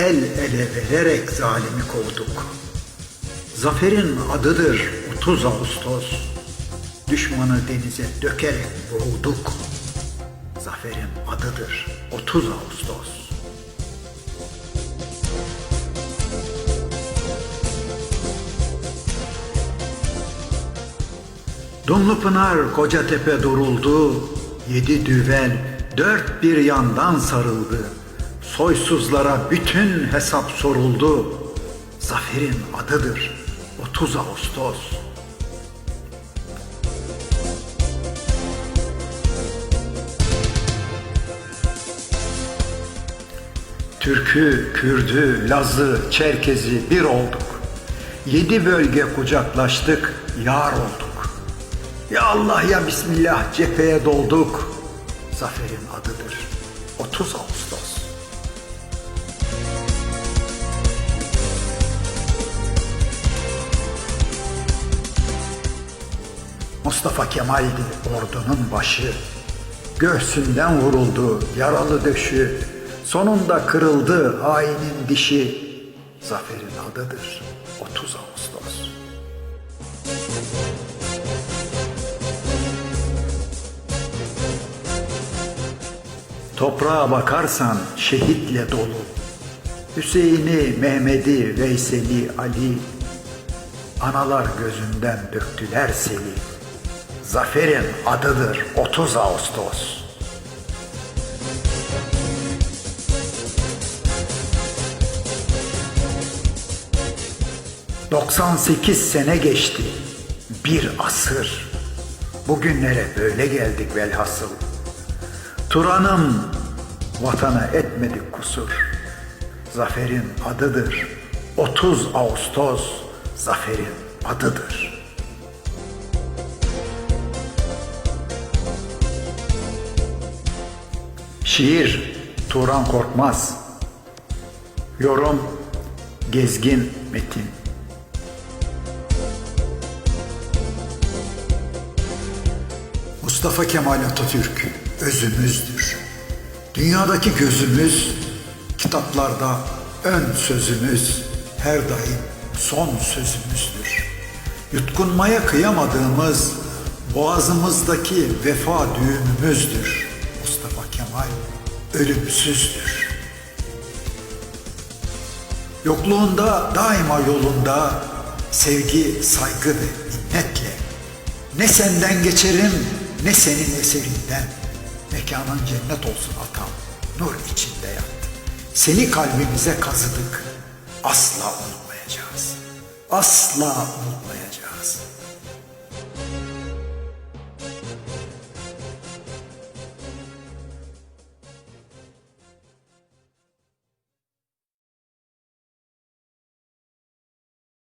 el ele vererek zalimi kovduk. Zaferin adıdır 30 Ağustos. Düşmanı denize dökerek boğduk. Zaferin adıdır 30 Ağustos. Dumlupınar Kocatepe duruldu, yedi düvel dört bir yandan sarıldı. Soysuzlara bütün hesap soruldu. Zaferin adıdır 30 Ağustos. Türkü, Kürdü, Lazı, Çerkezi bir olduk. Yedi bölge kucaklaştık, yar olduk. Ya Allah ya Bismillah cepheye dolduk. Zaferin adıdır 30 Ağustos. Mustafa Kemal'di ordunun başı. Göğsünden vuruldu yaralı döşü. Sonunda kırıldı hainin dişi. Zaferin adıdır 30 Ağustos. Toprağa bakarsan şehitle dolu. Hüseyin'i, Mehmet'i, Veysel'i, Ali, analar gözünden döktüler seli. Zaferin adıdır 30 Ağustos. ...98 sene geçti. Bir asır. Bugünlere böyle geldik velhasıl. Turan'ım vatana etmedik kusur. Zaferin adıdır. 30 Ağustos zaferin adıdır. Şiir Turan Korkmaz. Yorum Gezgin Metin. Mustafa Kemal Atatürk özümüzdür. Dünyadaki gözümüz, kitaplarda ön sözümüz, her daim son sözümüzdür. Yutkunmaya kıyamadığımız boğazımızdaki vefa düğümümüzdür. Ölümsüzdür. Yokluğunda daima yolunda sevgi, saygı ve minnetle ne senden geçerim ne senin eserinden. Mekanın cennet olsun atam, nur içinde yat. Seni kalbimize kazıdık, asla unutmayacağız. Asla unutmayacağız.